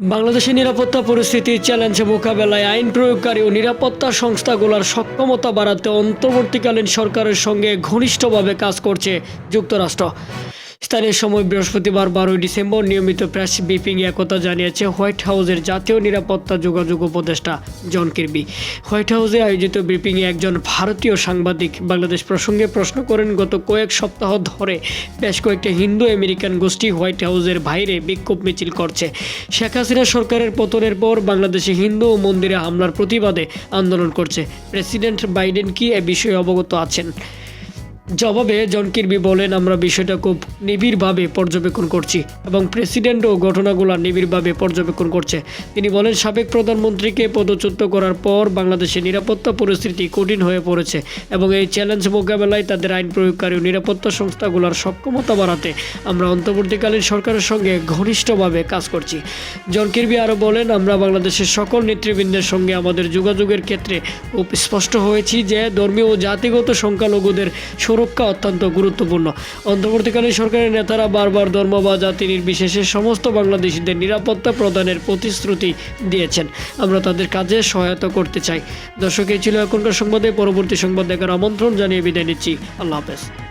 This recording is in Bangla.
বাংলাদেশের নিরাপত্তা পরিস্থিতি চ্যালেঞ্জ মোকাবেলায় আইন প্রয়োগকারী ও নিরাপত্তা সংস্থাগুলোর সক্ষমতা বাড়াতে অন্তর্বর্তীকালীন সরকারের সঙ্গে ঘনিষ্ঠভাবে কাজ করছে যুক্তরাষ্ট্র। স্থানীয় সময় বৃহস্পতিবার বারোই ডিসেম্বর নিয়মিত প্রেস ব্রিফিংয়ে একথা জানিয়েছে হোয়াইট হাউসের জাতীয় নিরাপত্তা যোগাযোগ উপদেষ্টা জন কির্বি। হোয়াইট হাউসে আয়োজিত ব্রিফিংয়ে একজন ভারতীয় সাংবাদিক বাংলাদেশ প্রসঙ্গে প্রশ্ন করেন, গত কয়েক সপ্তাহ ধরে বেশ কয়েকটি হিন্দু আমেরিকান গোষ্ঠী হোয়াইট হাউসের বাইরে বিক্ষোভ মিছিল করছে। শেখ হাসিনা সরকারের পতনের পর বাংলাদেশে হিন্দু ও মন্দিরে হামলার প্রতিবাদে আন্দোলন করছে। প্রেসিডেন্ট বাইডেন কি এ বিষয়ে অবগত আছেন? জবাবে জন কির্বি বলেন, আমরা বিষয়টা খুব নিবিড়ভাবে পর্যবেক্ষণ করছি এবং প্রেসিডেন্টও ঘটনাগুলো নিবিড়ভাবে পর্যবেক্ষণ করছে। তিনি বলেন, সাবেক প্রধানমন্ত্রীকে পদচ্যুত করার পর বাংলাদেশের নিরাপত্তা পরিস্থিতি কঠিন হয়ে পড়েছে এবং এই চ্যালেঞ্জ মোকাবেলায় তাদের আইন প্রয়োগকারী নিরাপত্তা সংস্থাগুলোর সক্ষমতা বাড়াতে আমরা অন্তর্বর্তীকালীন সরকারের সঙ্গে ঘনিষ্ঠভাবে কাজ করছি। জন কির্বি আরও বলেন, আমরা বাংলাদেশের সকল নেতৃবৃন্দের সঙ্গে আমাদের যোগাযোগের ক্ষেত্রে স্পষ্ট হয়েছি যে ধর্মীয় ও জাতিগত সংখ্যালঘুদের সুরক্ষা অত্যন্ত গুরুত্বপূর্ণ। অন্তর্বর্তীকালীন সরকারের নেতারা বারবার ধর্ম বা জাতি নির্বিশেষে সমস্ত বাংলাদেশিদের নিরাপত্তা প্রদানের প্রতিশ্রুতি দিয়েছেন। আমরা তাদের কাজে সহায়তা করতে চাই। দর্শক, এই ছিল এখনকার সংবাদে। পরবর্তী সংবাদ দেখার আমন্ত্রণ জানিয়ে বিদায় নিচ্ছি। আল্লাহ হাফেজ।